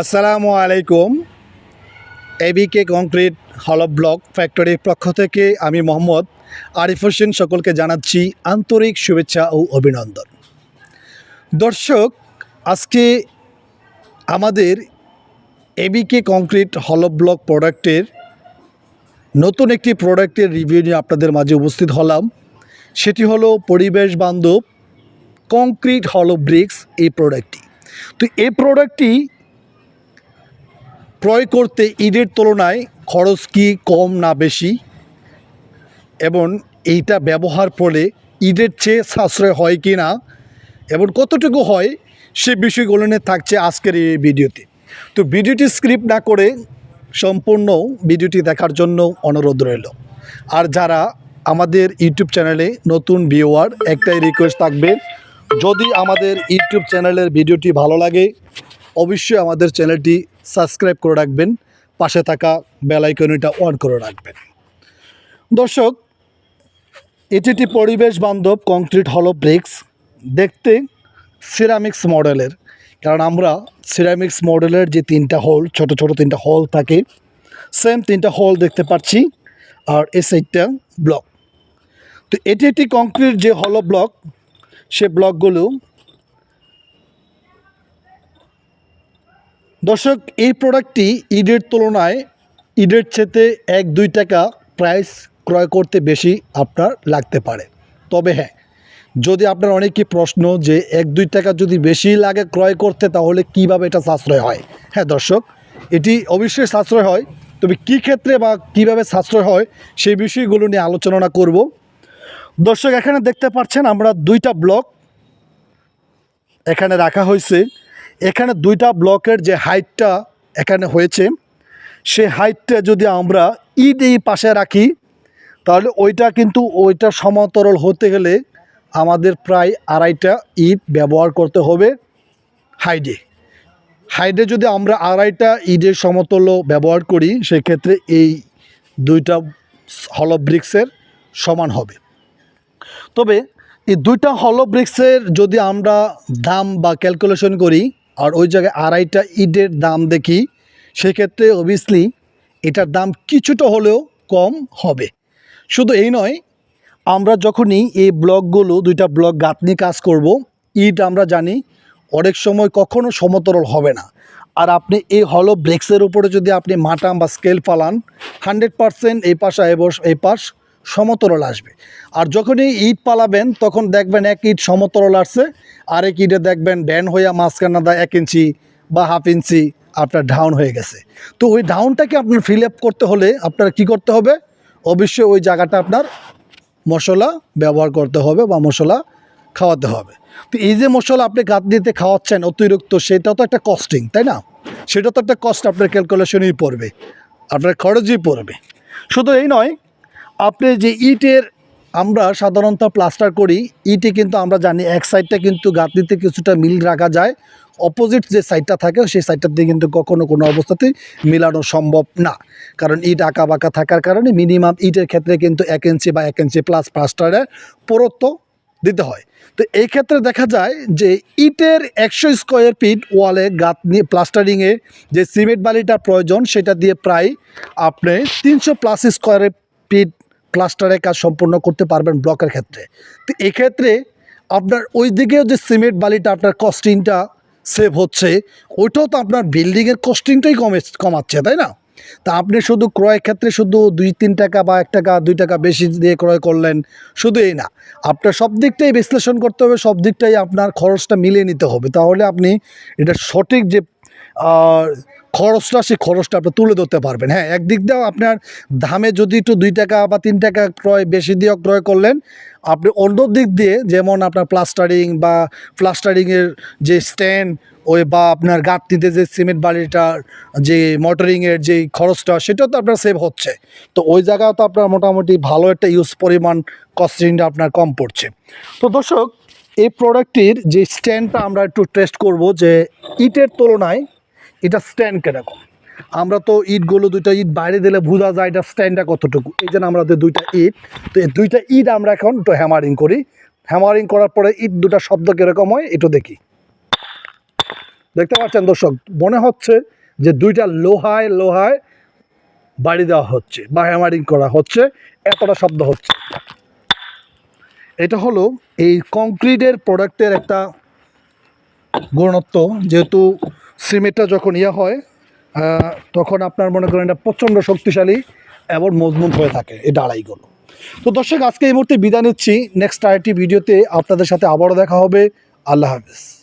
আসসালামু আলাইকুম। এবিকে কংক্রিট হল ব্লক ফ্যাক্টরির পক্ষ থেকে আমি মোহাম্মদ আরিফ হোসেন সকলকে জানাচ্ছি আন্তরিক শুভেচ্ছা ও অভিনন্দন। দর্শক, আজকে আমাদের এবিকে কংক্রিট হল ব্লক প্রোডাক্টের নতুন একটি প্রোডাক্টের রিভিউ নিয়ে আপনাদের মাঝে উপস্থিত হলাম। সেটি হলো পরিবেশ বান্ধব কংক্রিট হলো ব্রিক্স এই প্রোডাক্টটি তো এই প্রোডাক্টটি ক্রয় করতে ঈদের তুলনায় খরচ কি কম না বেশি? এবং এইটা ব্যবহার করলে ঈদের চেয়ে সাশ্রয় হয় কি না? এবং কতটুকু হয়? সে বিষয়গুলো নিয়ে থাকছে আজকের এই ভিডিওতে। তো ভিডিওটি স্ক্রিপ্ট না করে সম্পূর্ণ ভিডিওটি দেখার জন্য অনুরোধ রইল। আর যারা আমাদের ইউটিউব চ্যানেলে নতুন ভিউয়ার, একটাই রিকোয়েস্ট থাকবে, যদি আমাদের ইউটিউব চ্যানেলের ভিডিওটি ভালো লাগে অবশ্যই আমাদের চ্যানেলটি সাবস্ক্রাইব করে রাখবেন, পাশে থাকা বেল আইকনটা অন করে রাখবেন। দর্শক, এটি একটি পরিবেশ বান্ধব কংক্রিট হলো ব্রিক্স দেখতে সিরামিক্স মডেলের কারণ আমরা সিরামিক্স মডেলের যে তিনটা হল ছোট ছোট তিনটা হল থাকে সেম তিনটা হল দেখতে পাচ্ছি, আর এ সাইডটা ব্লক তো এটি একটি কংক্রিট যে হলো ব্লক সে ব্লকগুলো দর্শক, এই প্রোডাক্টটি ঈদের তুলনায় ঈদের চেতে এক, দুই টাকা প্রাইস ক্রয় করতে বেশি আপনার লাগতে পারে। তবে হ্যাঁ যদি আপনার অনেকই প্রশ্ন যে এক, দুই টাকা যদি বেশি লাগে ক্রয় করতে, তাহলে কীভাবে এটা সাশ্রয় হয়? হ্যাঁ দর্শক, এটি অবশ্যই সাশ্রয় হয়। তবে কী ক্ষেত্রে বা কীভাবে সাশ্রয় হয়, সেই বিষয়গুলো নিয়ে আলোচনা করব। দর্শক, এখানে দেখতে পাচ্ছেন আমরা দুইটা ব্লক এখানে রাখা হয়েছে। এখানে দুইটা ব্লকের যে হাইটটা এখানে হয়েছে, সে হাইটটা যদি আমরা ইট এই পাশে রাখি, তাহলে ওইটা কিন্তু ওইটা সমতরল হতে গেলে আমাদের প্রায় আড়াইটা ইট ব্যবহার করতে হবে হাইডে হাইডে যদি আমরা আড়াইটা ইটের সমতল ব্যবহার করি, সেক্ষেত্রে এই দুইটা হলো ব্রিক্সের সমান হবে। তবে এই দুইটা হলো ব্রিক্সের যদি আমরা দাম বা ক্যালকুলেশন করি আর ওই জায়গায় আড়াইটা ইটের দাম দেখি, সেক্ষেত্রে অবভিয়াসলি এটার দাম কিছুটা হলেও কম হবে। শুধু এই নয়, আমরা যখনই এই ব্লকগুলো, দুইটা ব্লক গাঁথনি কাজ করব, ইট আমরা জানি অনেক সময় কখনো সমতরল হবে না। আর আপনি এই হলো ব্রেক্সের উপরে যদি আপনি মাটাম বা স্কেল ফালান হান্ড্রেড পারসেন্ট এই পাশা এই পাশ সমতরল আসবে। আর যখনই ইট পালাবেন, তখন দেখবেন এক ইট সমতরল আসছে, আরেক ইটে দেখবেন ড্যান হইয়া মাঝখানা দা এক ইঞ্চি বা হাফ ইঞ্চি আপনার ডাউন হয়ে গেছে। তো ওই ডাউনটাকে আপনার ফিল আপ করতে হলে আপনার কি করতে হবে? অবশ্যই ওই জায়গাটা আপনার মশলা ব্যবহার করতে হবে বা মশলা খাওয়াতে হবে। তো এই যে মশলা আপনি গাত দিতে খাওয়াচ্ছেন অতিরিক্ত, সেটা তো একটা কস্টিং তাই না? সেটা তো একটা কস্ট আপনার ক্যালকুলেশনেই পড়বে, আপনার খরচই পড়বে। শুধু এই নয় আপনি যে ইটের আমরা সাধারণত প্লাস্টার করি, ইটে কিন্তু আমরা জানি এক সাইডটা কিন্তু গাঁথনিতে কিছুটা মিল রাখা যায় অপোজিট যে সাইডটা থাকে সেই সাইডটাতে কিন্তু কখনো কোনো অবস্থাতেই মিলানো সম্ভব না। কারণ ইট আঁকা বাঁকা থাকার কারণে মিনিমাম ইটের ক্ষেত্রে কিন্তু এক ইঞ্চি বা এক ইঞ্চি প্লাস প্লাস্টারের পুরত্ব দিতে হয়। তো এই ক্ষেত্রে দেখা যায় যে ইটের একশো স্কোয়ার ফিট ওয়ালে গাঁথনি প্লাস্টারিংয়ে যে সিমেন্ট বালিটা প্রয়োজন, সেটা দিয়ে প্রায় আপনি তিনশো প্লাস স্কোয়ার ফিট প্লাস্টারের কাজ সম্পূর্ণ করতে পারবেন ব্লকের ক্ষেত্রে। তো এক্ষেত্রে আপনার ওই দিকেও যে সিমেন্ট বালিটা আপনার কস্টিংটা সেভ হচ্ছে, ওইটাও তো আপনার বিল্ডিংয়ের কস্টিংটাই কমে, কমাচ্ছে, তাই না? তা আপনি শুধু ক্রয় ক্ষেত্রে শুধু দুই, তিন টাকা বা এক টাকা, দুই টাকা বেশি দিয়ে ক্রয় করলেন, শুধু এই না। আপনার সব দিকটাই বিশ্লেষণ করতে হবে, সব দিকটাই আপনার খরচটা মিলিয়ে নিতে হবে। তাহলে আপনি এটা সঠিক যে খরচটা, সেই খরচটা আপনি তুলে ধরতে পারবেন। হ্যাঁ একদিক দিয়েও আপনার দামে যদি একটু দুই টাকা বা তিন টাকা ক্রয়, বেশি দিয়ে ক্রয় করলেন, আপনি অন্য দিক দিয়ে যেমন আপনার প্লাস্টারিং বা প্লাস্টারিংয়ের যে স্ট্যান্ড ওই বা আপনার গাঁথনিতে যে সিমেন্ট বালিটার যে মোটরিংয়ের যে খরচটা, সেটাও তো আপনার সেভ হচ্ছে। তো ওই জায়গাও তো আপনার মোটামুটি ভালো একটা ইউজ পরিমাণ কস্টিংটা আপনার কম পড়ছে। তো দর্শক, এই প্রোডাক্টটির যে স্ট্যান্ডটা আমরা একটু টেস্ট করব যে, ইটের তুলনায় এটা স্ট্যান্ড কীরকম আমরা তো ইটগুলো দুইটা ইট বাইরে দিলে বোঝা যায় এটা স্ট্যান্ডটা কতটুকু। এই জন্য আমরা যে দুইটা ইট তো এই দুইটা ইট আমরা এখন একটু হ্যামারিং করি। হ্যামারিং করার পরে ইট দুটা শব্দ কীরকম হয় একটু দেখি। দেখতে পাচ্ছেন দর্শক, মনে হচ্ছে যে দুইটা লোহায় লোহায় বাড়ি দেওয়া হচ্ছে বা হ্যামারিং করা হচ্ছে, এতটা শব্দ হচ্ছে। এটা হলো এই কংক্রিটের প্রোডাক্টের একটা গুণত্ব, যেহেতু সিমেন্টটা যখন ইয়া হয় তখন আপনার মনে করেন এটা প্রচণ্ড শক্তিশালী এবং মজবুত হয়ে থাকে এই ডালাইগুলো তো দর্শক, আজকে এই মুহূর্তে বিদায় নিচ্ছি। নেক্সট আরেকটি ভিডিওতে আপনাদের সাথে আবারও দেখা হবে। আল্লাহ হাফিজ।